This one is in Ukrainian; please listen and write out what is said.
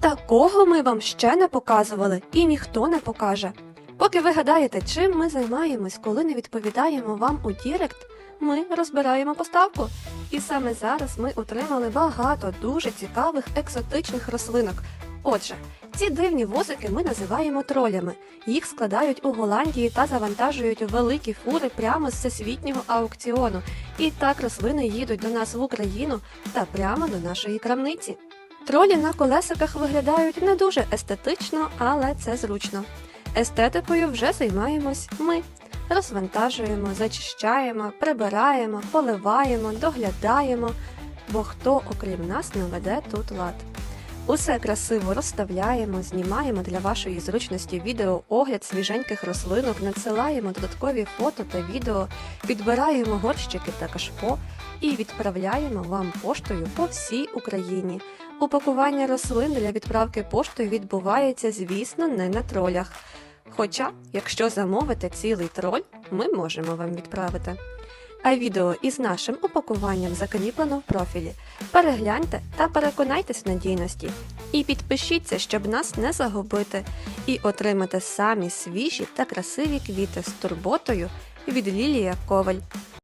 Такого ми вам ще не показували і ніхто не покаже. Поки ви гадаєте, чим ми займаємось, коли не відповідаємо вам у Дірект, ми розбираємо поставку. І саме зараз ми отримали багато дуже цікавих екзотичних рослинок. Отже, ці дивні возики ми називаємо тролями. Їх складають у Голландії та завантажують великі фури прямо з всесвітнього аукціону. І так рослини їдуть до нас в Україну та прямо до нашої крамниці. Тролі на колесиках виглядають не дуже естетично, але це зручно. Естетикою вже займаємось ми. Розвантажуємо, зачищаємо, прибираємо, поливаємо, доглядаємо, бо хто окрім нас наведе тут лад. Усе красиво розставляємо, знімаємо для вашої зручності відео огляд свіженьких рослинок, надсилаємо додаткові фото та відео, підбираємо горщики та кашпо і відправляємо вам поштою по всій Україні. Упакування рослин для відправки поштою відбувається, звісно, не на тролях. Хоча, якщо замовите цілий троль, ми можемо вам відправити. А відео із нашим упакуванням закріплено в профілі. Перегляньте та переконайтесь в надійності. І підпишіться, щоб нас не загубити, і отримати самі свіжі та красиві квіти з турботою від Лілія Коваль.